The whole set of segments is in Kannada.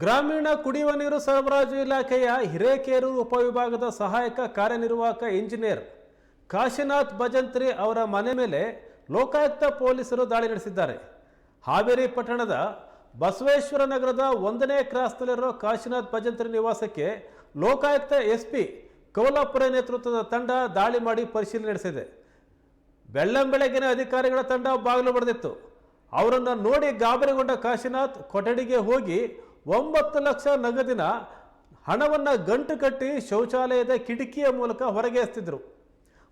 ಗ್ರಾಮೀಣ ಕುಡಿಯುವ ನೀರು ಸರಬರಾಜು ಇಲಾಖೆಯ ಹಿರೇಕೇರೂರು ಉಪವಿಭಾಗದ ಸಹಾಯಕ ಕಾರ್ಯನಿರ್ವಾಹಕ ಇಂಜಿನಿಯರ್ ಕಾಶಿನಾಥ್ ಭಜಂತ್ರಿ ಅವರ ಮನೆ ಮೇಲೆ ಲೋಕಾಯುಕ್ತ ಪೊಲೀಸರು ದಾಳಿ ನಡೆಸಿದ್ದಾರೆ. ಹಾವೇರಿ ಪಟ್ಟಣದ ಬಸವೇಶ್ವರ ನಗರದ ಒಂದನೇ ಕ್ರಾಸ್ನಲ್ಲಿರೋ ಕಾಶಿನಾಥ್ ಭಜಂತ್ರಿ ನಿವಾಸಕ್ಕೆ ಲೋಕಾಯುಕ್ತ ಎಸ್ಪಿ ಕೌಲಾಪುರ ನೇತೃತ್ವದ ತಂಡ ದಾಳಿ ಮಾಡಿ ಪರಿಶೀಲನೆ ನಡೆಸಿದೆ. ಬೆಳ್ಳಂಬೆಳಗಿನ ಅಧಿಕಾರಿಗಳ ತಂಡ ಬಾಗಿಲು ಬಡಿದಿತ್ತು ಅವರನ್ನು ನೋಡಿ ಗಾಬರಿಗೊಂಡ ಕಾಶಿನಾಥ್ ಕೊಠಡಿಗೆ ಹೋಗಿ ಒಂಬತ್ತು ಲಕ್ಷ ನಗದಿನ ಹಣವನ್ನು ಗಂಟು ಕಟ್ಟಿ ಶೌಚಾಲಯದ ಕಿಟಕಿಯ ಮೂಲಕ ಹೊರಗೆ ಎಸ್ತಿದ್ರು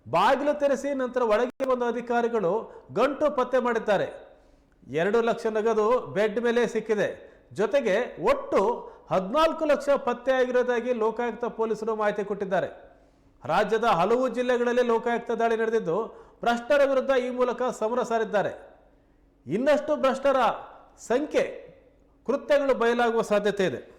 ಬಾಗಿಲು ತೆರೆಸಿ ನಂತರ ಒಳಗೆ ಬಂದ ಅಧಿಕಾರಿಗಳು ಗಂಟು ಪತ್ತೆ ಮಾಡಿದ್ದಾರೆ. ಎರಡು ಲಕ್ಷ ನಗದು ಬೆಡ್ ಮೇಲೆ ಸಿಕ್ಕಿದೆ. ಜೊತೆಗೆ ಒಟ್ಟು ಹದಿನಾಲ್ಕು ಲಕ್ಷ ಪತ್ತೆ ಆಗಿರೋದಾಗಿ ಲೋಕಾಯುಕ್ತ ಪೊಲೀಸರು ಮಾಹಿತಿ ಕೊಟ್ಟಿದ್ದಾರೆ. ರಾಜ್ಯದ ಹಲವು ಜಿಲ್ಲೆಗಳಲ್ಲಿ ಲೋಕಾಯುಕ್ತ ದಾಳಿ ನಡೆದಿದ್ದು ಭ್ರಷ್ಟರ ವಿರುದ್ಧ ಈ ಮೂಲಕ ಸಮರ ಸಾರಿದ್ದಾರೆ. ಇನ್ನಷ್ಟು ಭ್ರಷ್ಟರ ಸಂಖ್ಯೆ ಕೃತ್ಯಗಳು ಬಯಲಾಗುವ ಸಾಧ್ಯತೆ ಇದೆ.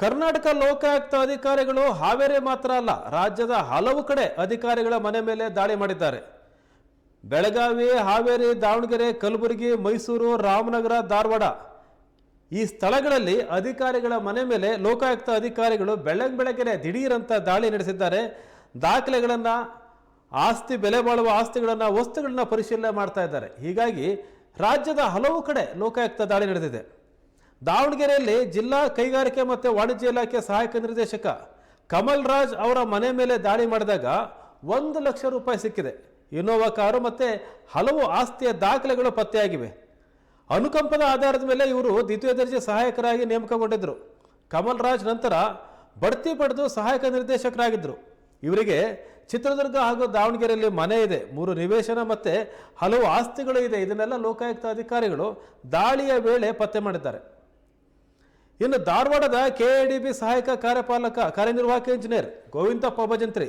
ಕರ್ನಾಟಕ ಲೋಕಾಯುಕ್ತ ಅಧಿಕಾರಿಗಳು ಹಾವೇರಿ ಮಾತ್ರ ಅಲ್ಲ, ರಾಜ್ಯದ ಹಲವು ಕಡೆ ಅಧಿಕಾರಿಗಳ ಮನೆ ಮೇಲೆ ದಾಳಿ ಮಾಡಿದ್ದಾರೆ. ಬೆಳಗಾವಿ, ಹಾವೇರಿ, ದಾವಣಗೆರೆ, ಕಲಬುರಗಿ, ಮೈಸೂರು, ರಾಮನಗರ, ಧಾರವಾಡ ಈ ಸ್ಥಳಗಳಲ್ಲಿ ಅಧಿಕಾರಿಗಳ ಮನೆ ಮೇಲೆ ಲೋಕಾಯುಕ್ತ ಅಧಿಕಾರಿಗಳು ಬೆಳಗ್ ಬೆಳಗ್ಗೆ ದಿಢೀರಂತ ದಾಳಿ ನಡೆಸಿದ್ದಾರೆ. ದಾಖಲೆಗಳನ್ನು, ಆಸ್ತಿ ಬೆಲೆ ಬಾಳುವ ಆಸ್ತಿಗಳನ್ನು, ವಸ್ತುಗಳನ್ನ ಪರಿಶೀಲನೆ ಮಾಡ್ತಾ ಇದ್ದಾರೆ. ಹೀಗಾಗಿ ರಾಜ್ಯದ ಹಲವು ಕಡೆ ಲೋಕಾಯುಕ್ತ ದಾಳಿ ನಡೆದಿದೆ. ದಾವಣಗೆರೆಯಲ್ಲಿ ಜಿಲ್ಲಾ ಕೈಗಾರಿಕೆ ಮತ್ತು ವಾಣಿಜ್ಯ ಇಲಾಖೆ ಸಹಾಯಕ ನಿರ್ದೇಶಕ ಕಮಲ್ ರಾಜ್ ಅವರ ಮನೆ ಮೇಲೆ ದಾಳಿ ಮಾಡಿದಾಗ ಒಂದು ಲಕ್ಷ ರೂಪಾಯಿ ಸಿಕ್ಕಿದೆ. ಇನೋವಾ ಕಾರು ಮತ್ತು ಹಲವು ಆಸ್ತಿಯ ದಾಖಲೆಗಳು ಪತ್ತೆಯಾಗಿವೆ. ಅನುಕಂಪದ ಆಧಾರದ ಮೇಲೆ ಇವರು ದ್ವಿತೀಯ ದರ್ಜೆ ಸಹಾಯಕರಾಗಿ ನೇಮಕಗೊಂಡಿದ್ದರು. ಕಮಲ್ ರಾಜ್ ನಂತರ ಬಡ್ತಿ ಪಡೆದು ಸಹಾಯಕ ನಿರ್ದೇಶಕರಾಗಿದ್ದರು. ಇವರಿಗೆ ಚಿತ್ರದುರ್ಗ ಹಾಗೂ ದಾವಣಗೆರೆಯಲ್ಲಿ ಮನೆ ಇದೆ. ಮೂರು ನಿವೇಶನ ಮತ್ತು ಹಲವು ಆಸ್ತಿಗಳು ಇದೆ. ಇದನ್ನೆಲ್ಲ ಲೋಕಾಯುಕ್ತ ಅಧಿಕಾರಿಗಳು ದಾಳಿಯ ವೇಳೆ ಪತ್ತೆ ಮಾಡಿದ್ದಾರೆ. ಇನ್ನು ಧಾರವಾಡದ ಕೆಎಡಿಬಿ ಸಹಾಯಕ ಕಾರ್ಯಪಾಲಕ, ಕಾರ್ಯನಿರ್ವಾಹಕ ಇಂಜಿನಿಯರ್ ಗೋವಿಂದಪ್ಪ ಭಜಂತ್ರಿ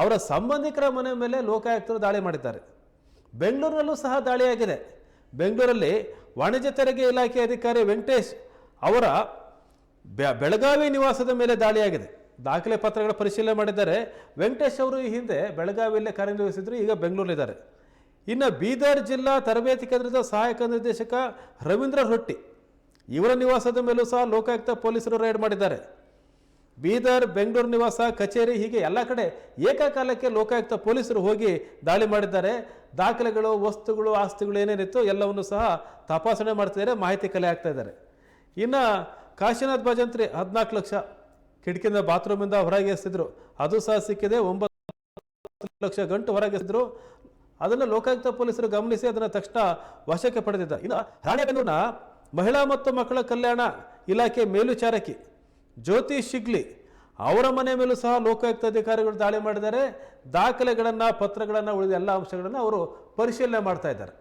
ಅವರ ಸಂಬಂಧಿಕರ ಮನೆ ಮೇಲೆ ಲೋಕಾಯುಕ್ತರು ದಾಳಿ ಮಾಡಿದ್ದಾರೆ. ಬೆಂಗಳೂರಿನಲ್ಲೂ ಸಹ ದಾಳಿಯಾಗಿದೆ. ಬೆಂಗಳೂರಲ್ಲಿ ವಾಣಿಜ್ಯ ತೆರಿಗೆ ಇಲಾಖೆ ಅಧಿಕಾರಿ ವೆಂಕಟೇಶ್ ಅವರ ಬೆಳಗಾವಿ ನಿವಾಸದ ಮೇಲೆ ದಾಳಿಯಾಗಿದೆ. ದಾಖಲೆ ಪತ್ರಗಳ ಪರಿಶೀಲನೆ ಮಾಡಿದ್ದಾರೆ. ವೆಂಕಟೇಶ್ ಅವರು ಈ ಹಿಂದೆ ಬೆಳಗಾವಿಯಲ್ಲೇ ಕಾರ್ಯನಿರ್ವಹಿಸಿದ್ರು, ಈಗ ಬೆಂಗಳೂರಲ್ಲಿದ್ದಾರೆ. ಇನ್ನು ಬೀದರ್ ಜಿಲ್ಲಾ ತರಬೇತಿ ಕೇಂದ್ರದ ಸಹಾಯಕ ನಿರ್ದೇಶಕ ರವೀಂದ್ರ ರೊಟ್ಟಿ ಇವರ ನಿವಾಸದ ಮೇಲೂ ಸಹ ಲೋಕಾಯುಕ್ತ ಪೊಲೀಸರು ರೈಡ್ ಮಾಡಿದ್ದಾರೆ. ಬೀದರ್, ಬೆಂಗಳೂರು ನಿವಾಸ, ಕಚೇರಿ ಹೀಗೆ ಎಲ್ಲ ಕಡೆ ಏಕಕಾಲಕ್ಕೆ ಲೋಕಾಯುಕ್ತ ಪೊಲೀಸರು ಹೋಗಿ ದಾಳಿ ಮಾಡಿದ್ದಾರೆ. ದಾಖಲೆಗಳು, ವಸ್ತುಗಳು, ಆಸ್ತಿಗಳು ಏನೇನಿತ್ತು ಎಲ್ಲವನ್ನು ಸಹ ತಪಾಸಣೆ ಮಾಡ್ತಿದ್ದಾರೆ ಮಾಹಿತಿ ಕಲೆ ಆಗ್ತಾ ಇದ್ದಾರೆ. ಇನ್ನು ಕಾಶಿನಾಥ್ ಭಜಂತ್ರಿ ಹದಿನಾಲ್ಕು ಲಕ್ಷ ಕಿಟಕಿಯಿಂದ ಬಾತ್ರೂಮಿಂದ ಹೊರಗೆ ಎಸ್ತಿದ್ರು ಅದು ಸಹ ಸಿಕ್ಕಿದೆ, ಒಂಬತ್ತು ಲಕ್ಷ ಗಂಟು ಹೊರಗೆ ಎಸ್ತಿದ್ರು ಅದನ್ನು ಲೋಕಾಯುಕ್ತ ಪೊಲೀಸರು ಗಮನಿಸಿ, ಅದನ್ನು ತಕ್ಷಣ ವಶಕ್ಕೆ ಪಡೆದಿದ್ದಾರೆ. ಇನ್ನು ರಾಣೆಬೆನ್ನೂರಿನ ಮಹಿಳಾ ಮತ್ತು ಮಕ್ಕಳ ಕಲ್ಯಾಣ ಇಲಾಖೆ ಮೇಲ್ವಿಚಾರಕಿ ಜ್ಯೋತಿ ಶಿಗ್ಲಿ ಅವರ ಮನೆ ಮೇಲೂ ಸಹ ಲೋಕಾಯುಕ್ತ ಅಧಿಕಾರಿಗಳು ದಾಳಿ ಮಾಡಿದ್ದಾರೆ ದಾಖಲೆಗಳನ್ನು, ಪತ್ರಗಳನ್ನು ಉಳಿದ ಎಲ್ಲ ಅಂಶಗಳನ್ನು ಅವರು ಪರಿಶೀಲನೆ ಮಾಡ್ತಾ ಇದ್ದಾರೆ.